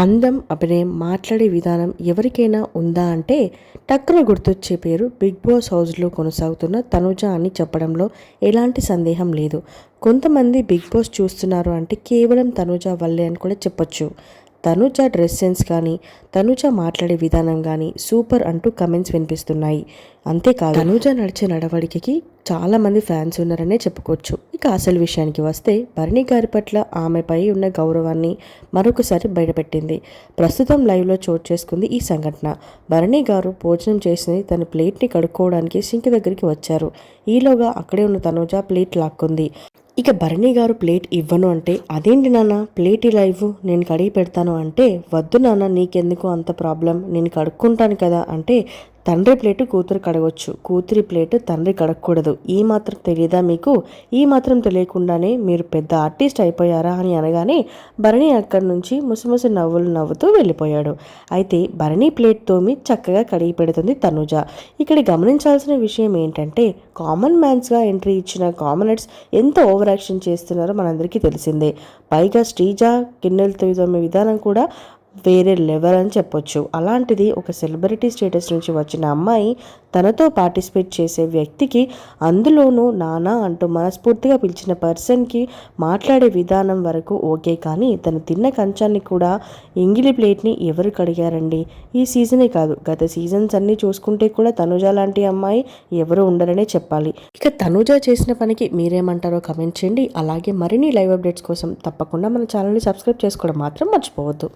అందం అభినయం మాట్లాడే విధానం ఎవరికైనా ఉందా అంటే టక్కున గుర్తొచ్చే పేరు బిగ్ బాస్ హౌస్లో కొనసాగుతున్న తనుజ అని చెప్పడంలో ఎలాంటి సందేహం లేదు. కొంతమంది బిగ్ బాస్ చూస్తున్నారు అంటే కేవలం తనుజ వల్లే అని కూడా చెప్పొచ్చు. తనుజ డ్రెస్ సెన్స్ కానీ తనుజ మాట్లాడే విధానం కానీ సూపర్ అంటూ కమెంట్స్ వినిపిస్తున్నాయి. అంతేకాదు తనుజ నడిచే నడవడికకి చాలా మంది ఫ్యాన్స్ ఉన్నారనే చెప్పుకోవచ్చు. ఇక అసలు విషయానికి వస్తే భరణి గారి పట్ల ఆమెపై ఉన్న గౌరవాన్ని మరొకసారి బయటపెట్టింది. ప్రస్తుతం లైవ్లో చోటు చేసుకుంది ఈ సంఘటన. భరణి గారు భోజనం చేసింది తన ప్లేట్ని కడుక్కోవడానికి సింక్ దగ్గరికి వచ్చారు. ఈలోగా అక్కడే ఉన్న తనుజ ప్లేట్ లాక్కుంది. ఇక భరణి గారు ప్లేట్ ఇవ్వను అంటే అదేంటి నాన్న ప్లేట్ ఇలా ఇవ్వు నేను కడిగి పెడతాను అంటే వద్దు నాన్న నీకెందుకు అంత ప్రాబ్లం? నేను కడుక్కుంటాను కదా అంటే తండ్రి ప్లేటు కూతురు కడగొచ్చు. కూతురి ప్లేటు తండ్రి కడగకూడదు. ఈ మాత్రం తెలియదా మీకు? ఈ మాత్రం తెలియకుండానే మీరు పెద్ద ఆర్టిస్ట్ అయిపోయారా అని అనగానే భరణి అక్కడి నుంచి ముసిముసి నవ్వులు నవ్వుతూ వెళ్ళిపోయాడు. అయితే భరణి ప్లేట్ తోమి చక్కగా కడిగి పెడుతుంది తనుజ. ఇక్కడ గమనించాల్సిన విషయం ఏంటంటే కామన్ మ్యాన్స్గా ఎంట్రీ ఇచ్చిన కామనర్స్ ఎంత ఓవర్ యాక్షన్ చేస్తున్నారో మనందరికీ తెలిసిందే. పైగా శ్రీజ కిన్నెలతో తోమే విధానం కూడా వేరే లెవెల్ అని చెప్పొచ్చు. అలాంటిది ఒక సెలబ్రిటీ స్టేటస్ నుంచి వచ్చిన అమ్మాయి తనతో పార్టిసిపేట్ చేసే వ్యక్తికి అందులోనూ నానా అంటూ మనస్ఫూర్తిగా పిలిచిన పర్సన్కి మాట్లాడే విధానం వరకు ఓకే. కానీ తను తిన్న కంచాన్ని కూడా ఎంగిలి ప్లేట్ని ఎవరు కడిగారండి? ఈ సీజనే కాదు. గత సీజన్స్ అన్నీ చూసుకుంటే కూడా తనుజ లాంటి అమ్మాయి ఎవరు ఉండరనే చెప్పాలి. ఇక తనుజ చేసిన పనికి మీరేమంటారో కమెంట్ చేయండి. అలాగే మరిన్ని లైవ్ అప్డేట్స్ కోసం తప్పకుండా మన ఛానల్ని సబ్స్క్రైబ్ చేసుకోవడం మాత్రం మర్చిపోవద్దు.